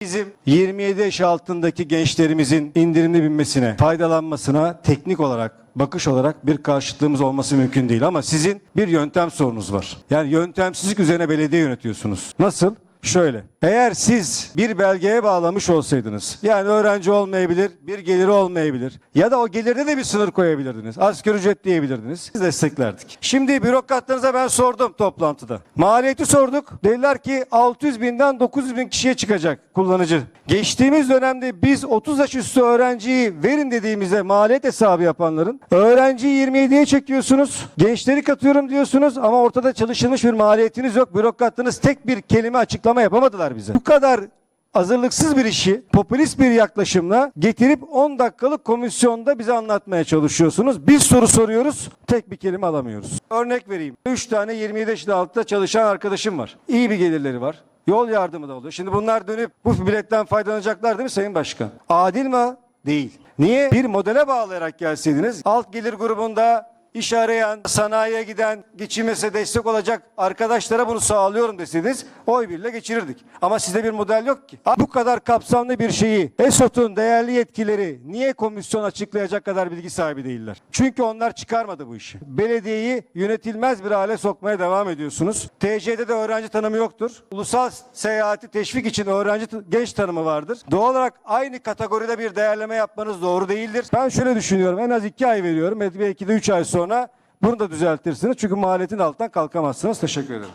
Bizim 27 yaş altındaki gençlerimizin indirimli binmesine, faydalanmasına teknik olarak, bakış olarak bir karşıtlığımız olması mümkün değil. Ama sizin bir yöntem sorunuz var. Yani yöntemsizlik üzerine belediye yönetiyorsunuz. Nasıl? Şöyle. Eğer siz bir belgeye bağlamış olsaydınız, yani öğrenci olmayabilir, bir geliri olmayabilir ya da o gelirde de bir sınır koyabilirdiniz. Asgari ücret diyebilirdiniz. Biz desteklerdik. Şimdi bürokratlarınıza ben sordum toplantıda. Maliyeti sorduk. Dediler ki 600 binden 900 bin kişiye çıkacak kullanıcı. Geçtiğimiz dönemde biz 30 yaş üstü öğrenciyi verin dediğimizde maliyet hesabı yapanların öğrenciyi 27'ye çekiyorsunuz. Gençleri katıyorum diyorsunuz ama ortada çalışılmış bir maliyetiniz yok. Bürokratlarınız tek bir kelime açıklama yapamadılar bize. Bu kadar hazırlıksız bir işi popülist bir yaklaşımla getirip 10 dakikalık komisyonda bize anlatmaya çalışıyorsunuz. Biz soru soruyoruz, tek bir kelime alamıyoruz. Örnek vereyim. 3 tane 27 yaşında altta çalışan arkadaşım var. İyi bir gelirleri var. Yol yardımı da oluyor. Şimdi bunlar dönüp bu biletten faydalanacaklar değil mi Sayın Başkan? Adil mi? Değil. Niye? Bir modele bağlayarak gelseydiniz alt gelir grubunda iş arayan, sanayiye giden, geçinmesine destek olacak arkadaşlara bunu sağlıyorum deseydiniz oy birle geçirirdik. Ama sizde bir model yok ki. Bu kadar kapsamlı bir şeyi ESOT'un değerli yetkileri niye komisyon açıklayacak kadar bilgi sahibi değiller? Çünkü onlar çıkarmadı bu işi. Belediyeyi yönetilmez bir hale sokmaya devam ediyorsunuz. TC'de de öğrenci tanımı yoktur. Ulusal seyahati teşvik için öğrenci genç tanımı vardır. Doğal olarak aynı kategoride bir değerleme yapmanız doğru değildir. Ben şöyle düşünüyorum. En az iki ay veriyorum. Belki de üç ay sonra bunu da düzeltirsiniz. Çünkü maliyetin altından kalkamazsınız. Teşekkür ederim.